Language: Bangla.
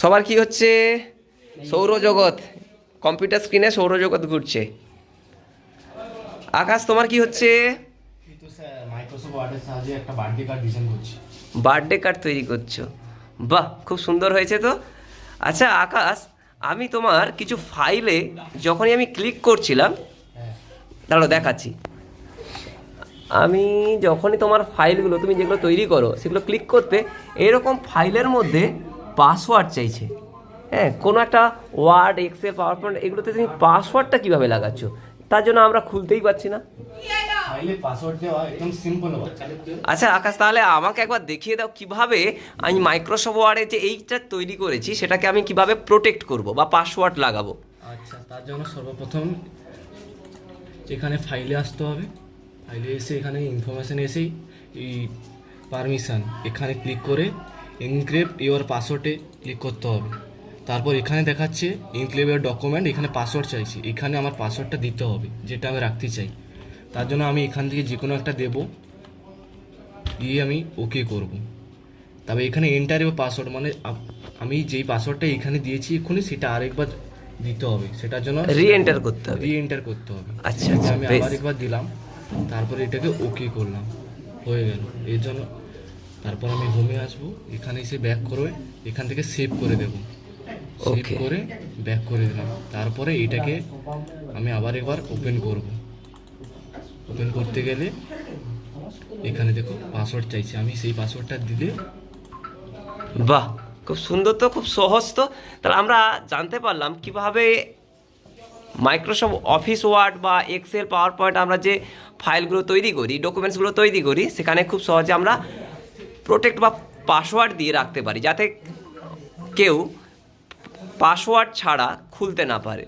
সবার কি হচ্ছে? সৌরজগৎ। কম্পিউটার স্ক্রিনে সৌরজগৎ ঘুরছে। আকাশ, তোমার কি হচ্ছে? বার্থডে কার্ড তৈরি করছ। বাহ, খুব সুন্দর হয়েছে তো। আচ্ছা আকাশ, আমি তোমার কিছু ফাইলে যখনই আমি ক্লিক করছিলাম দাঁড়ো দেখাচ্ছি। আমি যখনই তোমার ফাইলগুলো তুমি যেগুলো তৈরি করো, সেগুলো ক্লিক করতে, এরকম ফাইলের মধ্যে পাসওয়ার্ড চাইছে। হ্যাঁ কোনো একটা ওয়ার্ড এক্সেল পাওয়ার পয়েন্ট এগুলোতে তুমি পাসওয়ার্ডটা কীভাবে লাগাচ্ছ? তার জন্য আমরা খুলতেই পারছি না। আচ্ছা আকাশ তাহলে আমাকে একবার দেখিয়ে দাও কীভাবে আমি মাইক্রোসফট ওয়ার্ডে যে এইটা তৈরি করেছি সেটাকে আমি কীভাবে প্রোটেক্ট করব বা পাসওয়ার্ড লাগাবো? আচ্ছা তার জন্য সর্বপ্রথম এখানে ফাইলে আসতে হবে ফাইলে এসে এখানে ইনফরমেশান এসেই এই পারমিশন এখানে ক্লিক করে এনক্রিপ্ট ইওর পাসওয়ার্ডে ক্লিক করতে হবে। তারপর এখানে দেখাচ্ছে ইনক্লেভ ইওর ডকুমেন্ট এখানে পাসওয়ার্ড চাইছি। এখানে আমার পাসওয়ার্ডটা দিতে হবে যেটা আমি রাখতে চাই। তার জন্য আমি এখান থেকে যে কোনো একটা দেবো দিয়ে আমি ওকে করব। তবে এখানে এন্টার ইওর পাসওয়ার্ড মানে আমি যেই পাসওয়ার্ডটা এখানে দিয়েছি এক্ষুনি সেটা আরেকবার দিতে হবে। সেটার জন্য রি এন্টার করতে হবে। রি এন্টার করতে হবে। আচ্ছা, আচ্ছা, আমি। আবার একবার দিলাম তারপরে এটাকে ওকে করলাম। হয়ে গেল। এর জন্য তারপর আমি হোমে আসব। এখানে এসে ব্যাক করে এখান থেকে সেভ করে দেবো। সেভ করে ব্যাক করে দিলাম। তারপরে এটাকে আমি আবার একবার ওপেন করব। ওপেন করতে গেলে এখানে দেখো পাসওয়ার্ড চাইছে। আমি সেই পাসওয়ার্ডটা দিলে বাহ খুব সুন্দর তো খুব সহজ তো। তাহলে আমরা জানতে পারলাম কীভাবে মাইক্রোসফট অফিস ওয়ার্ড বা এক্সেল পাওয়ার পয়েন্ট আমরা যে ফাইলগুলো তৈরি করি ডকুমেন্টসগুলো তৈরি করি সেখানে খুব সহজে আমরা প্রোটেক্ট বা পাসওয়ার্ড দিয়ে রাখতে পারি যাতে কেউ পাসওয়ার্ড ছাড়া খুলতে না পারে।